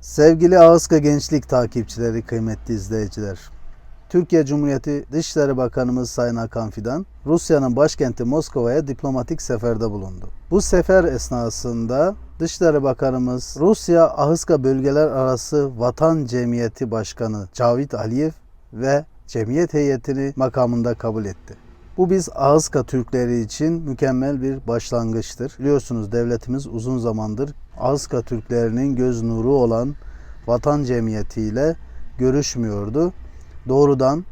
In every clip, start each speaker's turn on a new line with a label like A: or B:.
A: Sevgili Ağızka Gençlik takipçileri, kıymetli izleyiciler. Türkiye Cumhuriyeti Dışişleri Bakanımız Sayın Hakan Fidan, Rusya'nın başkenti Moskova'ya diplomatik seferde bulundu. Bu sefer esnasında Dışişleri Bakanımız Rusya Ahıska Bölgeler Arası Vatan Cemiyeti Başkanı Cavit Aliyev ve cemiyet heyetini makamında kabul etti. Bu biz Ağızka Türkleri için mükemmel bir başlangıçtır. Biliyorsunuz devletimiz uzun zamandır Ağızka Türklerinin göz nuru olan Vatan Cemiyeti ile görüşmüyordu. Doğrudan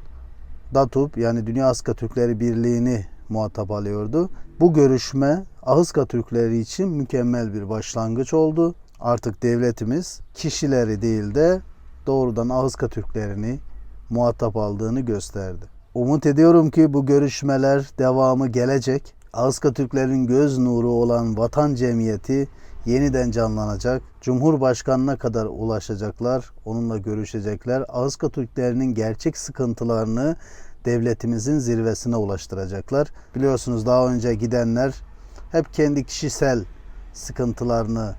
A: DATUB yani Dünya Ağızka Türkleri Birliği'ni muhatap alıyordu. Bu görüşme Ağızka Türkleri için mükemmel bir başlangıç oldu. Artık devletimiz kişileri değil de doğrudan Ağızka Türklerini muhatap aldığını gösterdi. Umut ediyorum ki bu görüşmeler devamı gelecek. Ağızka Türklerin göz nuru olan Vatan Cemiyeti yeniden canlanacak. Cumhurbaşkanına kadar ulaşacaklar. Onunla görüşecekler. Ağızka Türklerinin gerçek sıkıntılarını devletimizin zirvesine ulaştıracaklar. Biliyorsunuz daha önce gidenler hep kendi kişisel sıkıntılarını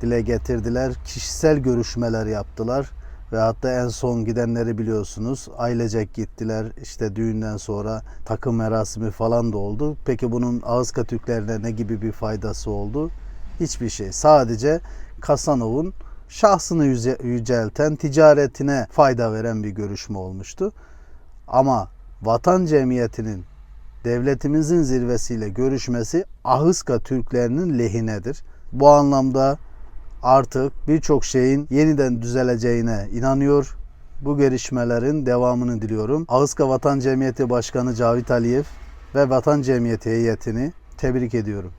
A: dile getirdiler. Kişisel görüşmeler yaptılar. Ve hatta en son gidenleri biliyorsunuz ailecek gittiler. İşte düğünden sonra takım merasimi falan da oldu. Peki bunun Ağızka Türklerine ne gibi bir faydası oldu? Hiçbir şey. Sadece Kasanov'un şahsını yüce- yücelten, ticaretine fayda veren bir görüşme olmuştu. Ama vatan cemiyetinin devletimizin zirvesiyle görüşmesi Ahıska Türklerinin lehinedir. Bu anlamda artık birçok şeyin yeniden düzeleceğine inanıyor. Bu gelişmelerin devamını diliyorum. Ağızka Vatan Cemiyeti Başkanı Cavit Aliyev ve Vatan Cemiyeti heyetini tebrik ediyorum.